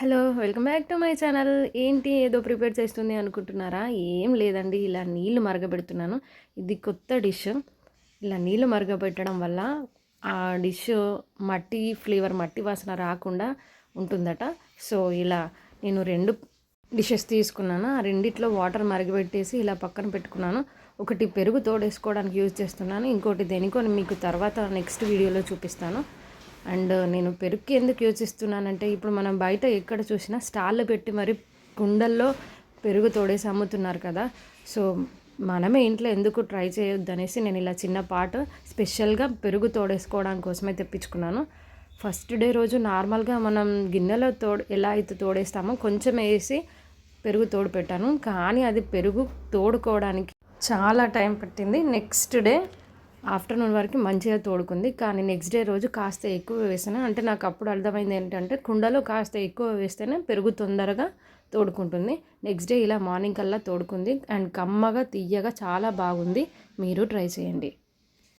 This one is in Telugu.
Hello welcome back to my channel. ఏంటి ఏదో ప్రిపేర్ చేస్తుంది అనుకుంటున్నారా? ఏం లేదండి ఇలా నీళ్ళు మరగబెడుతున్నాను. ఇది కొత్త డిష్. ఇలా నీళ్ళు మరగబెట్టడం వల్ల ఆ డిష్ మట్టి ఫ్లేవర్ మట్టి వాసన రాకుండా ఉంటుందట. సో ఇలా నేను రెండు డిషెస్ తీసుకున్నాను. ఆ రెండిట్లో వాటర్ మరగబెట్టేసి ఇలా పక్కన పెట్టుకున్నాను. ఒకటి పెరుగు తోడేసుకోవడానికి యూజ్ చేస్తున్నాను. ఇంకోటి దేనికొని మీకు తర్వాత నెక్స్ట్ వీడియోలో చూపిస్తాను. అండ్ నేను పెరుగుకి ఎందుకు యోచిస్తున్నానంటే ఇప్పుడు మనం బయట ఎక్కడ చూసినా స్టాల్లో పెట్టి మరి కుండల్లో పెరుగు తోడేసి అమ్ముతున్నారు కదా. సో మనమే ఇంట్లో ఎందుకు ట్రై చేయొద్దు అనేసి నేను ఇలా చిన్న పాట స్పెషల్గా పెరుగు తోడేసుకోవడానికి కోసమే తెప్పించుకున్నాను. ఫస్ట్ డే రోజు నార్మల్గా మనం గిన్నెలో తోడు ఎలా అయితే తోడేస్తామో కొంచెం వేసి పెరుగు తోడు పెట్టాను. కానీ అది పెరుగు తోడుకోవడానికి చాలా టైం పట్టింది. నెక్స్ట్ డే ఆఫ్టర్నూన్ వరకు మంచిగా తోడుకుంది. కానీ నెక్స్ట్ డే రోజు కాస్త ఎక్కువ వేసాను అంటే నాకు అప్పుడు అర్థమైంది ఏంటంటే కుండలో కాస్త ఎక్కువ వేస్తేనే పెరుగు తొందరగా తోడుకుంటుంది. నెక్స్ట్ డే ఇలా మార్నింగ్ కల్లా తోడుకుంది. అండ్ కమ్మగా తీయగా చాలా బాగుంది. మీరు ట్రై చేయండి.